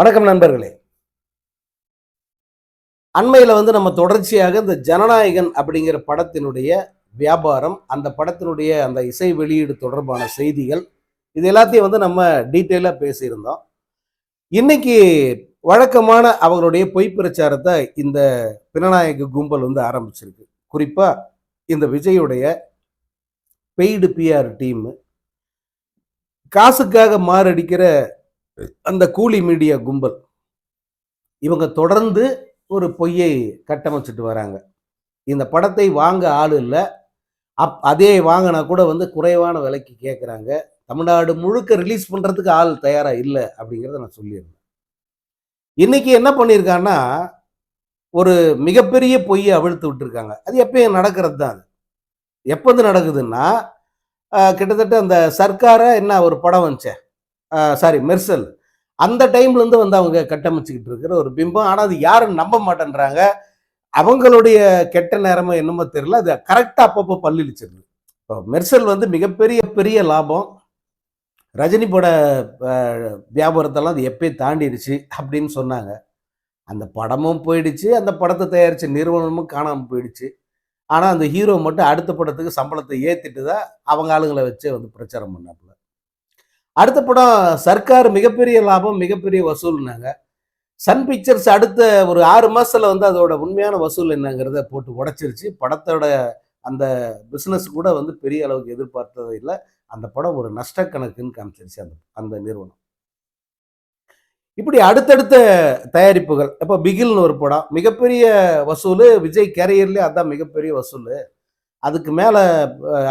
வணக்கம் நண்பர்களே. அண்மையில் வந்து நம்ம தொடர்ச்சியாக இந்த ஜனநாயகன் அப்படிங்கிற படத்தினுடைய வியாபாரம் அந்த படத்தினுடைய அந்த இசை வெளியீடு தொடர்பான செய்திகள் இது எல்லாத்தையும் வந்து நம்ம டீட்டெயிலாக பேசியிருந்தோம். இன்னைக்கு வழக்கமான அவர்களுடைய பொய் பிரச்சாரத்தை இந்த பினநாயக கும்பல் வந்து ஆரம்பிச்சிருக்கு. குறிப்பாக இந்த விஜயுடைய பெய்டு பிஆர் டீம் காசுக்காக மாரடிக்கிற அந்த கூலி மீடியா கும்பல் இவங்க தொடர்ந்து ஒரு பொய்யை கட்டமைச்சிட்டு வராங்க. இந்த படத்தை வாங்க ஆள் இல்லை. அப் அதே வாங்கினா கூட வந்து குறைவான விலைக்கு கேட்குறாங்க தமிழ்நாடு முழுக்க ரிலீஸ் பண்ணுறதுக்கு ஆள் தயாராக இல்லை அப்படிங்கிறத நான் சொல்லியிருந்தேன். இன்னைக்கு என்ன பண்ணியிருக்காங்கன்னா ஒரு மிகப்பெரிய பொய்யை அவிழ்த்து விட்டுருக்காங்க. அது எப்பயும் நடக்கிறது தான் அது. எப்போது நடக்குதுன்னா கிட்டத்தட்ட அந்த சர்க்காரை என்ன ஒரு படம் வந்துச்சேன் சாரி மெர்சல். அந்த டைம்லேருந்து வந்து அவங்க கட்டமைச்சுக்கிட்டு இருக்கிற ஒரு பிம்பம். ஆனால் அது யாரும் நம்ப மாட்டேன்றாங்க. அவங்களுடைய கெட்ட நேரமோ என்னமோ தெரியல. அது கரெக்டாக அப்பப்போ பல்லிழிச்சிருது. இப்போ மெர்சல் வந்து மிகப்பெரிய பெரிய லாபம். ரஜினி பட வியாபாரத்தெல்லாம் அது எப்பயும் தாண்டிடுச்சு அப்படின்னு சொன்னாங்க. அந்த படமும் போயிடுச்சு. அந்த படத்தை தயாரித்த நிறுவனமும் காணாமல் போயிடுச்சு. ஆனால் அந்த ஹீரோ மட்டும் அடுத்த படத்துக்கு சம்பளத்தை ஏற்றிட்டு தான் அவங்க ஆளுங்களை வச்சே வந்து பிரச்சாரம் பண்ணாப்புல. அடுத்த படம் சர்க்கார் மிகப்பெரிய லாபம் மிகப்பெரிய வசூல்னாங்க சன் பிக்சர்ஸ் அடுத்த ஒரு ஆறு மாதத்தில் வந்து அதோட உண்மையான வசூல் என்னங்கிறத போட்டு உடச்சிருச்சு. படத்தோட அந்த பிஸ்னஸ் கூட வந்து பெரிய அளவுக்கு எதிர்பார்த்தது இல்லை. அந்த படம் ஒரு நஷ்ட கணக்குன்னு காமிச்சிருச்சு அந்த அந்த நிறுவனம். இப்படி அடுத்தடுத்த தயாரிப்புகள் இப்போ பிகில்னு ஒரு படம் மிகப்பெரிய வசூல் விஜய் கேரியர்லேயே அதான் மிகப்பெரிய வசூல். அதுக்கு மேலே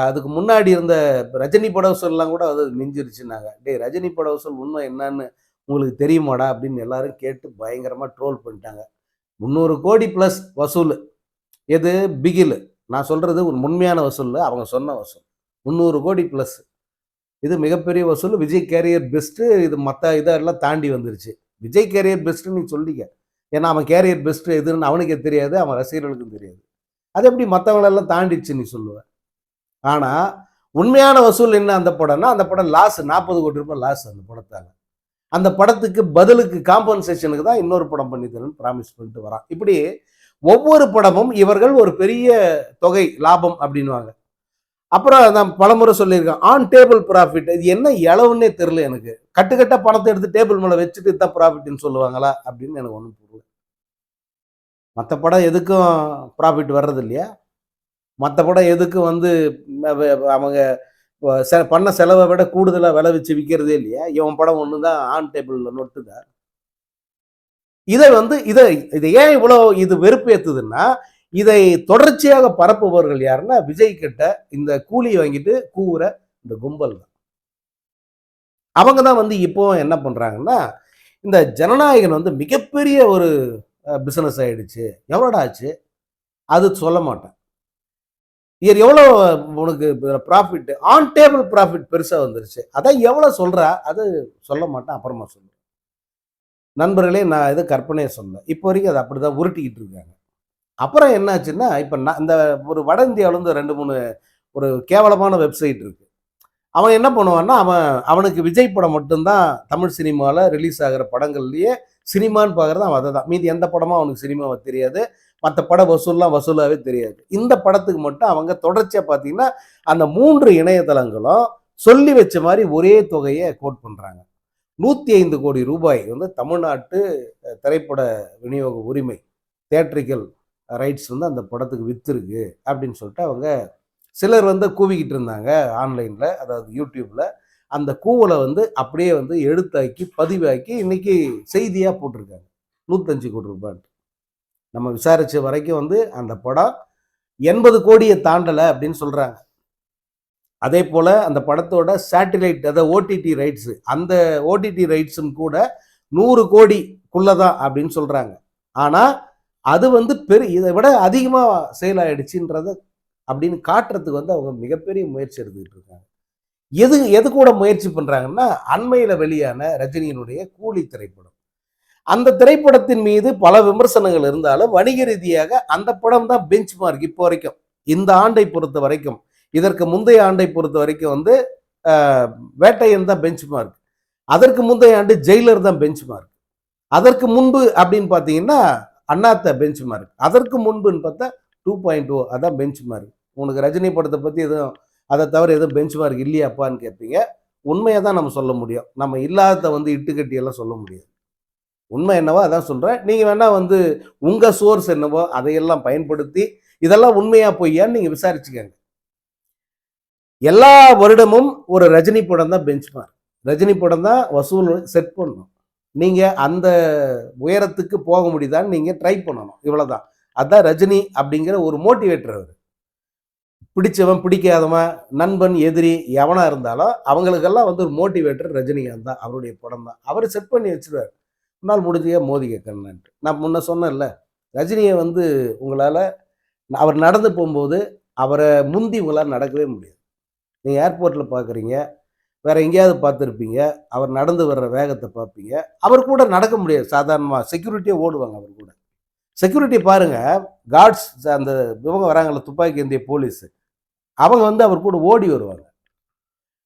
அதுக்கு முன்னாடி இருந்த ரஜினி பட வசூல்லாம் கூட அது மிஞ்சிருச்சுனாங்க டேய் ரஜினி பட வசூல் உண்மை என்னன்னு உங்களுக்கு தெரியுமாடா? அப்படின்னு எல்லாரும் கேட்டு பயங்கரமாக ட்ரோல் பண்ணிட்டாங்க. முந்நூறு கோடி ப்ளஸ் வசூல். எது? பிகில். நான் சொல்கிறது ஒரு உண்மையான வசூல் அவங்க சொன்ன வசூல். முந்நூறு கோடி ப்ளஸ் இது மிகப்பெரிய வசூல். விஜய் கேரியர் பெஸ்ட்டு இது மற்ற இதெல்லாம் தாண்டி வந்துருச்சு. விஜய் கேரியர் பெஸ்ட்டு நீ சொல்லிக்க. ஏன்னா அவன் கேரியர் பெஸ்ட்டு எதுன்னு அவனுக்கே தெரியாது அவன் ரசிகர்களுக்கும் தெரியாது. அது எப்படி மற்றவங்களெல்லாம் தாண்டிச்சு நீ சொல்லுவேன் ஆனால் உண்மையான வசூல் என்ன அந்த படம்னா அந்த படம் லாஸ் நாற்பது கோடி ரூபாய் லாஸ் அந்த படத்தால். அந்த படத்துக்கு பதிலுக்கு காம்பன்சேஷனுக்கு தான் இன்னொரு படம் பண்ணி தரேன்னு ப்ராமிஸ் பண்ணிட்டு வரான். இப்படி ஒவ்வொரு படமும் இவர்கள் ஒரு பெரிய தொகை லாபம் அப்படின்வாங்க அப்புறம் நான் பலமுறை சொல்லியிருக்கேன் ஆன் டேபிள் ப்ராஃபிட் இது என்ன இளவுன்னே தெரில எனக்கு. கட்டுக்கட்ட பணத்தை எடுத்து டேபிள் மேலே வச்சுட்டு தான் ப்ராஃபிட்னு சொல்லுவாங்களா அப்படின்னு எனக்கு ஒன்றும் புரியல. மற்ற படம் எதுக்கும் ப்ராஃபிட் வர்றது இல்லையா மற்ற படம் எதுக்கும் வந்து அவங்க செ- பண்ண செலவை விட கூடுதலாக விளைவிச்சு வச்சு விற்கிறதே இல்லையா? இவன் படம் ஒன்று தான் ஆன் டேபிளில் நொட்டுதான் இதை வந்து இதை இதை ஏன் இவ்வளோ இது வெறுப்பேத்துதுன்னா இதை தொடர்ச்சியாக பரப்புபவர்கள் யாருன்னா விஜய் கிட்ட இந்த கூலி வாங்கிட்டு கூவுற இந்த கும்பல் தான். அவங்க தான் வந்து இப்போ என்ன பண்ணுறாங்கன்னா இந்த ஜனநாயகன் வந்து மிகப்பெரிய ஒரு பிஸ்னஸ் ஆகிடுச்சு எவ்வளோடா ஆச்சு? அது சொல்ல மாட்டேன். இயர் எவ்வளோ உனக்கு ப்ராஃபிட் ஆன் டேபிள் ப்ராஃபிட் பெருசாக வந்துருச்சு. அதான் எவ்வளோ சொல்கிறா அது சொல்ல மாட்டேன் அப்புறமா சொல்லுவேன் நண்பர்களே நான் இது கற்பனையை சொல்ல இப்போ வரைக்கும் அது அப்படி தான் உருட்டிக்கிட்டு இருக்காங்க. அப்புறம் என்னாச்சுன்னா இப்போ நான் இந்த ஒரு வட இந்தியாவிலேருந்து ரெண்டு மூணு ஒரு கேவலமான வெப்சைட் இருக்குது அவன் என்ன பண்ணுவான்னா அவன் அவனுக்கு விஜய் படம் மட்டும்தான் தமிழ் சினிமாவில் ரிலீஸ் ஆகிற படங்கள்லேயே சினிமான்னு பார்க்குறது அவன் அதை தான் மீதி எந்த படமும் அவனுக்கு சினிமாவை தெரியாது. மற்ற பட வசூல்லாம் வசூலாகவே தெரியாது. இந்த படத்துக்கு மட்டும் அவங்க தொடர்ச்சியாக பார்த்தீங்கன்னா அந்த மூன்று இணையதளங்களும் சொல்லி வச்ச மாதிரி ஒரே தொகையை கோட் பண்ணுறாங்க நூற்றி ஐந்து கோடி ரூபாய் வந்து தமிழ்நாட்டு திரைப்பட விநியோக உரிமை தேட்ரிக்கல் ரைட்ஸ் வந்து அந்த படத்துக்கு விற்றுருக்கு அப்படின்னு சொல்லிட்டு அவங்க சிலர் வந்து கூவிக்கிட்டு இருந்தாங்க ஆன்லைனில் அதாவது யூடியூப்பில் அந்த கூவலை வந்து அப்படியே வந்து எடுத்தாக்கி பதிவாக்கி இன்னைக்கு செய்தியாக போட்டிருக்காங்க. நூற்றஞ்சு கோடி ரூபாய் நம்ம விசாரித்த வரைக்கும் வந்து அந்த படம் எண்பது கோடியை தாண்டலை அப்படின்னு சொல்கிறாங்க அதே போல் அந்த படத்தோட சேட்டிலைட் அதாவது ஓடிடி ரைட்ஸு அந்த ஓடிடி ரைட்ஸும் கூட நூறு கோடிக்குள்ளே தான் அப்படின்னு சொல்கிறாங்க ஆனால் அது வந்து பெரு இதை விட அதிகமாக செயலாயிடுச்சுன்றத அப்படின்னு காட்டுறதுக்கு வந்து அவங்க மிகப்பெரிய முயற்சி எடுத்துக்கிட்டு இருக்காங்க. எது எது கூட முயற்சி பண்ணுறாங்கன்னா அண்மையில் வெளியான ரஜினியினுடைய கூலி திரைப்படம். அந்த திரைப்படத்தின் மீது பல விமர்சனங்கள் இருந்தாலும் வணிக ரீதியாக அந்த படம் தான் பெஞ்ச் மார்க் இப்போ வரைக்கும். இந்த ஆண்டை பொறுத்த வரைக்கும். இதற்கு முந்தைய ஆண்டை பொறுத்த வரைக்கும் வந்து வேட்டையன் தான் பெஞ்ச் மார்க் அதற்கு முந்தைய ஆண்டு ஜெயிலர் தான் பெஞ்ச் மார்க் அதற்கு முன்பு அப்படின்னு பார்த்தீங்கன்னா அண்ணாத்த பெஞ்ச் மார்க் அதற்கு முன்புன்னு பார்த்தா டூ பாயிண்ட் ஓ அதான் பெஞ்ச் மார்க் உனக்கு ரஜினி படத்தை பற்றி எதுவும் அதை தவிர எதுவும் பெஞ்ச் மார்க் இல்லையாப்பான்னு கேட்பீங்க. உண்மையை தான் நம்ம சொல்ல முடியும். நம்ம இல்லாததை வந்து இட்டுக்கட்டியெல்லாம் சொல்ல முடியாது. உண்மை என்னவோ அதான் சொல்கிறேன் நீங்கள் வேணால் வந்து உங்கள் சோர்ஸ் என்னவோ அதையெல்லாம் பயன்படுத்தி இதெல்லாம் உண்மையாக பொய்யான்னு நீங்கள் விசாரிச்சுக்கோங்க. எல்லா வருடமும் ஒரு ரஜினி படம் தான் பெஞ்ச் மார்க் ரஜினி படம் தான் வசூல் செட் பண்ணணும். நீங்கள் அந்த உயரத்துக்கு போக முடியுதான்னு நீங்கள் ட்ரை பண்ணணும். இவ்வளோதான் அதான் ரஜினி அப்படிங்கிற ஒரு மோட்டிவேட்டர் அவர். பிடிச்சவன் பிடிக்காதவன் நண்பன் எதிரி எவனா இருந்தாலும் அவங்களுக்கெல்லாம் வந்து ஒரு மோட்டிவேட்டர் ரஜினிகாந்த் தான் அவருடைய படம் தான். அவர் செட் பண்ணி வச்சிருவார். முன்னால் முடிஞ்சிய மோதி கேட்கணுன்ட்டு நான் முன்ன சொன்னேன்ல ரஜினியை வந்து உங்களால் அவர் நடந்து போகும்போது அவரை முந்தி உங்களால் நடக்கவே முடியாது. நீங்கள் ஏர்போர்ட்டில் பார்க்குறீங்க வேற எங்கேயாவது பார்த்துருப்பீங்க அவர் நடந்து வர்ற வேகத்தை பார்ப்பீங்க. அவர் கூட நடக்க முடியாது. சாதாரணமாக செக்யூரிட்டியே ஓடுவாங்க அவர் கூட. செக்யூரிட்டி பாருங்கள் கார்ட்ஸ் அந்த இவங்க வராங்கல்ல துப்பாக்கி ஏந்திய போலீஸு அவங்க வந்து அவர் கூட ஓடி வருவாங்க.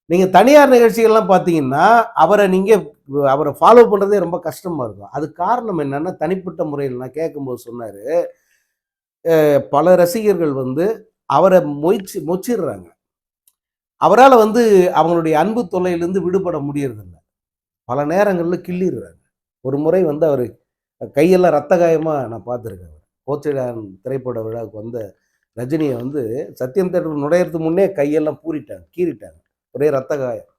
நீங்கள் தனியார் நிகழ்ச்சிகள்லாம் பார்த்தீங்கன்னா அவரை நீங்கள் அவரை ஃபாலோ பண்ணுறதே ரொம்ப கஷ்டமாக இருக்கும். அது காரணம் என்னென்னா தனிப்பட்ட முறையில் நான் கேட்கும்போது சொன்னார் பல ரசிகர்கள் வந்து அவரை மொய்ச்சி மொச்சிடுறாங்க. அவரால் வந்து அவங்களுடைய அன்பு தொல்லையிலேருந்து விடுபட முடியறதில்ல. பல நேரங்களில் கிள்ளிடுறாங்க ஒரு முறை வந்து அவர் கையெல்லாம் ரத்த காயமாக நான் பார்த்துருக்கேன். கோச்சிடான் திரைப்பட விழாவுக்கு வந்த ரஜினியை வந்து சத்தியம் தேட்டர் நுழையிறதுக்கு முன்னே கையெல்லாம் பூரிட்டாங்க கீறிட்டாங்க. ஒரே ரத்த காயம்.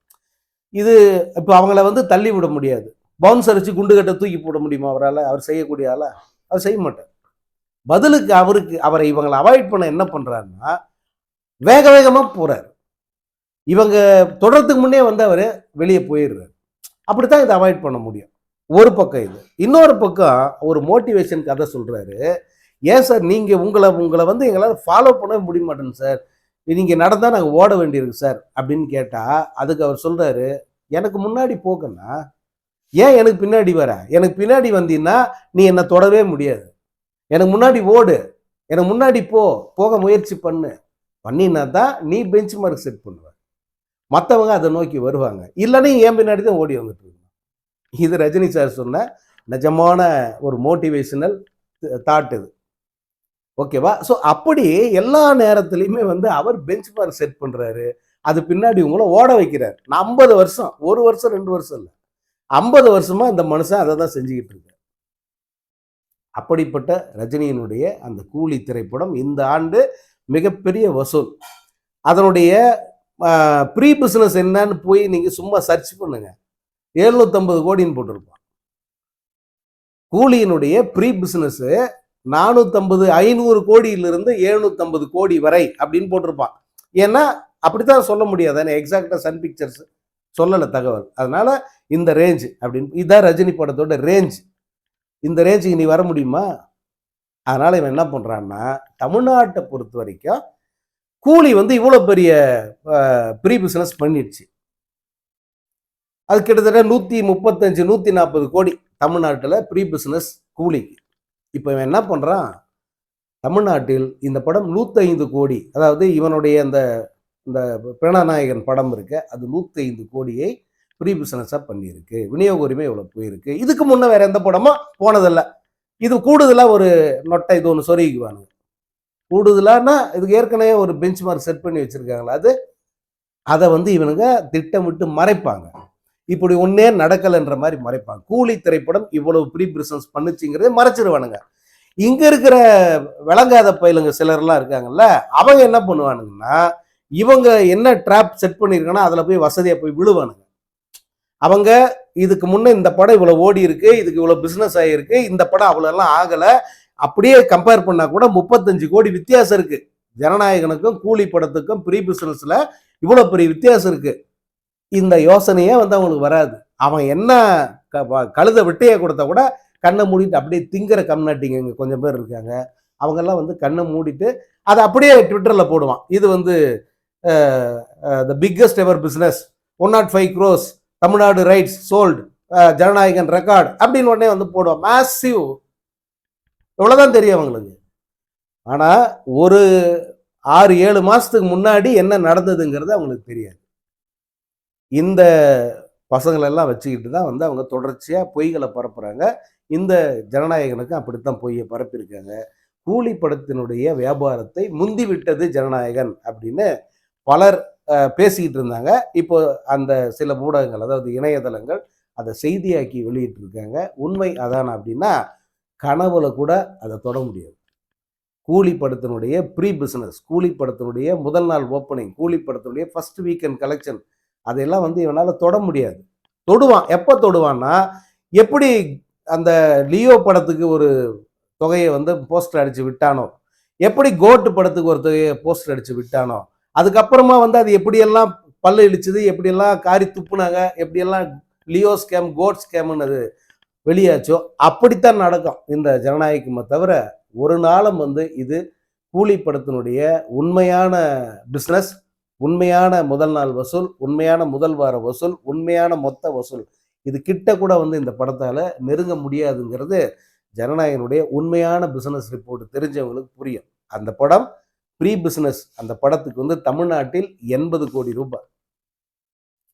இது இப்போ அவங்கள வந்து தள்ளி விட முடியாது. பவுன்ஸ் அரிச்சு குண்டு கட்ட தூக்கி போட முடியுமா அவரால்? அவர் செய்யக்கூடிய ஆளா? அவர் செய்ய மாட்டார். பதிலுக்கு அவருக்கு அவரை இவங்களை அவாய்ட் பண்ண என்ன பண்ணுறாருன்னா வேக வேகமாக போகிறார் இவங்க தொடர்றதுக்கு முன்னே வந்து அவர் வெளியே போயிடுறாரு. அப்படித்தான் இதை அவாய்ட் பண்ண முடியும். ஒரு பக்கம் இது. இன்னொரு பக்கம் ஒரு மோட்டிவேஷன் கதை சொல்கிறாரு ஏன் சார்? நீங்கள் உங்களை உங்களை வந்து எங்களால் ஃபாலோ பண்ணவே முடிய மாட்டேங்க சார். நீங்கள் நடந்தால் நாங்கள் ஓட வேண்டியிருக்கு சார் அப்படின்னு கேட்டால் அதுக்கு அவர் சொல்கிறாரு எனக்கு முன்னாடி போக்கண்ணா ஏன் எனக்கு பின்னாடி வர? எனக்கு பின்னாடி வந்தீங்கன்னா நீ என்னை தொடவே முடியாது. எனக்கு முன்னாடி ஓடு. எனக்கு முன்னாடி போ. போக முயற்சி பண்ணு. பண்ணினா தான் நீ பெஞ்ச் மார்க் செட் பண்ணுவ. மற்றவங்க அதை நோக்கி வருவாங்க. இல்லைன்னா என் பின்னாடி தான் ஓடி வந்துட்டு இருக்கணும் இது ரஜினி சார் சொன்ன நிஜமான ஒரு மோட்டிவேஷனல் தாட் இது. ஓகேவா? ஸோ அப்படி எல்லா நேரத்துலையுமே வந்து அவர் பெஞ்ச் மார்க் செட் பண்ணுறாரு அது பின்னாடி உங்களை ஓட வைக்கிறார். நான் ஐம்பது வருஷம் ஒரு வருஷம் ரெண்டு வருஷம் இல்லை. ஐம்பது வருஷமா இந்த மனுஷன் அதை தான் செஞ்சுக்கிட்டு இருக்கார். அப்படிப்பட்ட ரஜினியினுடைய அந்த கூலி திரைப்படம் இந்த ஆண்டு மிகப்பெரிய வசூல். அதனுடைய ப்ரீ பிஸ்னஸ் என்னன்னு போய் நீங்கள் சும்மா சர்ச் பண்ணுங்க. எழுநூத்தம்பது கோடின்னு போட்டிருப்பான். கூலியினுடைய ப்ரீ பிஸ்னஸ்ஸு நானூற்றம்பது ஐநூறு கோடியிலிருந்து எழுநூற்றம்பது கோடி வரை அப்படின்னு போட்டிருப்பான். ஏன்னா அப்படித்தான் சொல்ல முடியாது. எக்ஸாக்டாக சன் பிக்சர்ஸ் சொல்லலை தகவல். அதனால இந்த ரேஞ்ச் அப்படின்னு இதான் ரஜினி படத்தோட ரேஞ்ச் இந்த ரேஞ்சுக்கு நீ வர முடியுமா? அதனால இவன் என்ன பண்றான்னா தமிழ்நாட்டை பொறுத்த வரைக்கும் கூலி வந்து இவ்வளோ பெரிய ப்ரீ பிஸ்னஸ் பண்ணிடுச்சு. அது கிட்டத்தட்ட நூற்றி முப்பத்தஞ்சு நூற்றி நாற்பது கோடி தமிழ்நாட்டில் ப்ரீ பிஸ்னஸ் கூலிக்கு. இப்போ இவன் என்ன பண்ணுறான் தமிழ்நாட்டில் இந்த படம் 105 கோடி அதாவது இவனுடைய அந்த இந்த பிரணநாயகன் படம் இருக்க அது 105 கோடியை ப்ரீ பிஸ்னஸாக பண்ணியிருக்கு. விநியோக உரிமை இவ்வளோ போயிருக்கு? இதுக்கு முன்னே வேற எந்த படமும் போனதில்ல. இது கூடுதலாக ஒரு நொட்டை இது ஒன்று சொருகிக்குவானுங்க. கூடுதலான்னா இதுக்கு ஏற்கனவே ஒரு பெஞ்ச் மார்க் செட் பண்ணி வச்சிருக்காங்களா அது? அதை வந்து இவனுங்க திட்டமிட்டு மறைப்பாங்க. இப்படி ஒன்னே நடக்கலைன்ற மாதிரி மறைப்பாங்க. கூலி திரைப்படம் இவ்வளவு ப்ரீ பிசினஸ் பண்ணுச்சுங்கிறதே மறைச்சிருவானுங்க. இங்க இருக்கிற விளங்காத பயிலுங்க சிலர்லாம் இருக்காங்கல்ல அவங்க என்ன பண்ணுவானுங்கன்னா இவங்க என்ன ட்ராப் செட் பண்ணியிருக்காங்கன்னா அதில் போய் வசதியாக போய் விழுவானுங்க. அவங்க இதுக்கு முன்னே இந்த படம் இவ்வளோ ஓடி இருக்கு இதுக்கு இவ்வளோ பிஸ்னஸ் ஆகியிருக்கு இந்த படம் அவ்வளோலாம் ஆகலை அப்படியே கம்பேர் பண்ணால் கூட முப்பத்தஞ்சு கோடி வித்தியாசம் இருக்குது ஜனநாயகனுக்கும் கூலி படத்துக்கும் ப்ரீ பிஸ்னஸில் இவ்வளோ பெரிய வித்தியாசம் இருக்குது இந்த யோசனையே வந்து அவங்களுக்கு வராது. அவன் என்ன க- கழுத விட்டையை கொடுத்தா கூட கண்ணை மூடிட்டு அப்படியே திங்கிற கம்நாட்டிங்க இங்கே கொஞ்சம் பேர் இருக்காங்க. அவங்கெல்லாம் வந்து கண்ணை மூடிட்டு அதை அப்படியே ட்விட்டரில் போடுவான். இது வந்து the biggest ever business one naught five crores Tamil Nadu rights sold Jana Nayagan record அப்படின்னு உடனே வந்து போடுவான். மேசிவ் இவ்வளோதான் தெரியும் அவங்களுக்கு. ஆனால் ஒரு ஆறு ஏழு மாதத்துக்கு முன்னாடி என்ன நடந்ததுங்கிறது அவங்களுக்கு தெரியாது. இந்த பசங்களெல்லாம் வச்சுக்கிட்டு தான் வந்து அவங்க தொடர்ச்சியாக பொய்களை பரப்புகிறாங்க இந்த ஜனநாயகனுக்கும் அப்படித்தான் பொய்யை பரப்பியிருக்காங்க. கூலி படத்தினுடைய வியாபாரத்தை முந்திவிட்டது ஜனநாயகன் அப்படின்னு பலர் பேசிக்கிட்டு இருந்தாங்க. இப்போ அந்த சில ஊடகங்கள் அதாவது இணையதளங்கள் அதை செய்தியாக்கி வெளியிட்டிருக்காங்க. உண்மை அதான அப்படின்னா கனவுல கூட அதை தொட முடியாது. கூலி படத்தினுடைய ப்ரீ பிஸ்னஸ் கூலி படத்தினுடைய முதல் நாள் ஓப்பனிங் கூலி படத்தினுடைய ஃபர்ஸ்ட் வீக்கெண்ட் கலெக்ஷன் அதையெல்லாம் வந்து இவனால் தொட முடியாது. தொடுவான். எப்போ தொடுவான்னா எப்படி அந்த லியோ படத்துக்கு ஒரு தொகையை வந்து போஸ்டர் அடித்து விட்டானோ எப்படி கோட்டு படத்துக்கு ஒரு தொகையை போஸ்டர் அடித்து விட்டானோ அதுக்கப்புறமா வந்து அது எப்படியெல்லாம் பல்லு இழிச்சுது எப்படியெல்லாம் காரி துப்புனாங்க எப்படியெல்லாம் லியோ ஸ்கேம் கோட் ஸ்கேம்னு அது வெளியாச்சோ அப்படித்தான் நடக்கும். இந்த ஜனநாயகமே தவிர ஒரு நாளும் வந்து இது கூலி படத்தினுடைய உண்மையான பிஸ்னஸ் உண்மையான முதல் நாள் வசூல் உண்மையான முதல் வார வசூல் உண்மையான மொத்த வசூல். இது கிட்ட கூட வந்து இந்த படத்தால் நெருங்க முடியாதுங்கிறது ஜனநாயகனுடைய உண்மையான பிஸ்னஸ் ரிப்போர்ட் தெரிஞ்சவங்களுக்கு புரியும். அந்த படம் ப்ரீ பிஸ்னஸ் அந்த படத்துக்கு வந்து தமிழ்நாட்டில் எண்பது கோடி ரூபாய்.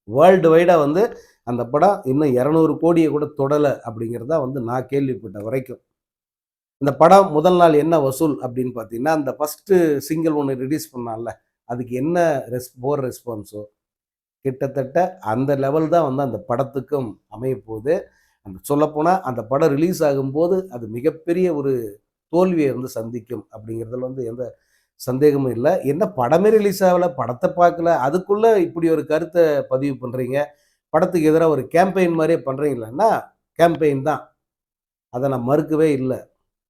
வேர்ல்டு வைடாக வந்து அந்த படம் இன்னும் இரநூறு கோடியை கூட தொடலை அப்படிங்கிறதா வந்து நான் கேள்விப்பட்ட வரைக்கும். இந்த படம் முதல் நாள் என்ன வசூல் அப்படின்னு பார்த்தீங்கன்னா அந்த ஃபஸ்ட்டு சிங்கிள் ஒன்று ரிலீஸ் பண்ணால அதுக்கு என்ன ரெஸ் போர் ரெஸ்பான்ஸோ கிட்டத்தட்ட அந்த லெவல் தான் வந்து அந்த படத்துக்கும் அமையப்போகுது. அந்த சொல்லப்போனால் அந்த படம் ரிலீஸ் ஆகும்போது அது மிகப்பெரிய ஒரு தோல்வியை வந்து சந்திக்கும் அப்படிங்கிறதுல வந்து எந்த சந்தேகமும் இல்லை. என்ன படமே ரிலீஸ் ஆகலை படத்தை பார்க்கல அதுக்குள்ளே இப்படி ஒரு கருத்தை பதிவு பண்ணுறீங்க படத்துக்கு எதிராக ஒரு கேம்பெயின் மாதிரியே பண்ணுறீங்களன்னா கேம்பெயின் தான். அதை நான் மறுக்கவே இல்லை.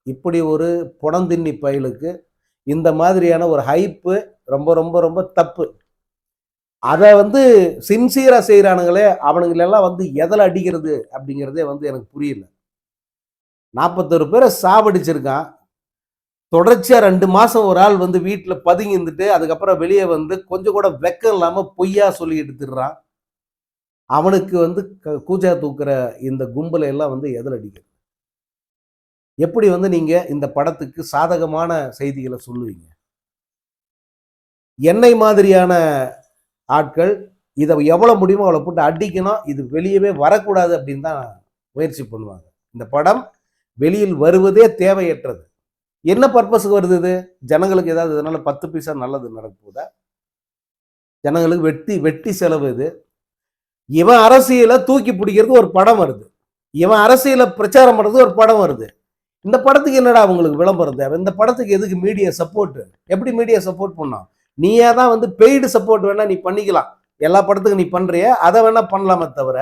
இப்படி ஒரு புடந்தின்னி பயலுக்கு இந்த மாதிரியான ஒரு ஹைப்பு ரொம்ப ரொம்ப ரொம்ப தப்பு. அதை வந்து சின்சியராக செய்கிறானுங்களே அவனுங்களெல்லாம் வந்து எதில் அடிக்கிறது அப்படிங்கிறதே வந்து எனக்கு புரியல. நாற்பத்தொரு பேரை சாவடிச்சிருக்கான். தொடர்ச்சியாக ரெண்டு மாதம் ஒரு ஆள் வந்து வீட்டில் பதுங்கி இருந்துட்டு அதுக்கப்புறம் வெளியே வந்து கொஞ்சம் கூட வெக்கம் இல்லாமல் பொய்யா சொல்லி எடுத்துடுறான். அவனுக்கு வந்து க- கூஜா தூக்குற இந்த கும்பலை எல்லாம் வந்து எதில் அடிக்கிறது? எப்படி வந்து நீங்கள் இந்த படத்துக்கு சாதகமான செய்திகளை சொல்லுவீங்க? என்னை மாதிரியான ஆட்கள் இதை எவ்வளோ முடியுமோ அவ்வளோ போட்டு அடிக்கணும் இது வெளியவே வரக்கூடாது அப்படின்னு தான் முயற்சி பண்ணுவாங்க. இந்த படம் வெளியில் வருவதே தேவையற்றது. என்ன பர்பஸுக்கு வருது இது? ஜனங்களுக்கு ஏதாவது இதனால் பத்து பைசா நல்லது நடக்குதா ஜனங்களுக்கு வெட்டி வெட்டி செலவு இது. இவன் அரசியலை தூக்கி பிடிக்கிறது ஒரு படம் வருது. இவன் அரசியலை பிரச்சாரம் பண்ணுறது ஒரு படம் வருது. இந்த படத்துக்கு என்னடா அவங்களுக்கு விளம்பரம் தேவை? இந்த படத்துக்கு எதுக்கு மீடியா சப்போர்ட் எப்படி மீடியா சப்போர்ட் பண்ணோம்? நீயே தான் வந்து பெய்டு சப்போர்ட் வேணா நீ பண்ணிக்கலாம். எல்லா படத்துக்கும் நீ பண்றிய அதை வேணா பண்ணலாமே தவிர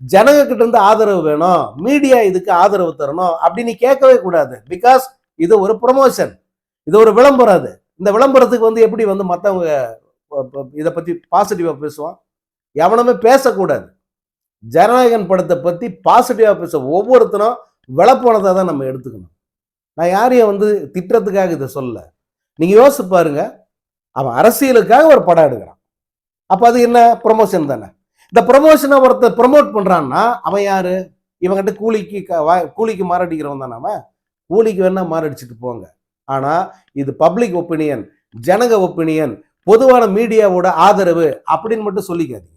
ஜனங்க கிட்ட இருந்து ஆதரவு வேணும் மீடியா இதுக்கு ஆதரவு தரணும் அப்படி நீ கேட்கவே கூடாது. பிகாஸ் இது ஒரு ப்ரொமோஷன் இது ஒரு விளம்பரம் அது. இந்த விளம்பரத்துக்கு வந்து எப்படி வந்து மற்றவங்க இதை பற்றி பாசிட்டிவாக பேசுவான்? எவனுமே பேசக்கூடாது. ஜனநாயகன் படத்தை பற்றி பாசிட்டிவாக பேச ஒவ்வொருத்தரும் விளப்பணத்தை தான் நம்ம எடுத்துக்கணும். நான் யாரையும் வந்து திட்டத்துக்காக இதை சொல்லலை. நீங்கள் யோசிச்சு பாருங்க. அவன் அரசியலுக்காக ஒரு படம் எடுக்கிறான். அப்போ அது என்ன? ப்ரொமோஷன் தானே. இந்த ப்ரொமோஷனை ஒருத்தர் ப்ரொமோட் பண்ணுறான்னா அவன் யாரு? இவங்கிட்ட கூலிக்கு க- வா- கூலிக்கு மாரடிக்கிறவன் தானே அவன். கூலிக்கு வேணா மாரடிச்சுட்டு போங்க. ஆனால் இது பப்ளிக் ஒப்பீனியன் ஜனக ஒப்பீனியன் பொதுவான மீடியாவோட ஆதரவு அப்படின்னு மட்டும் சொல்லிக்காதீங்க.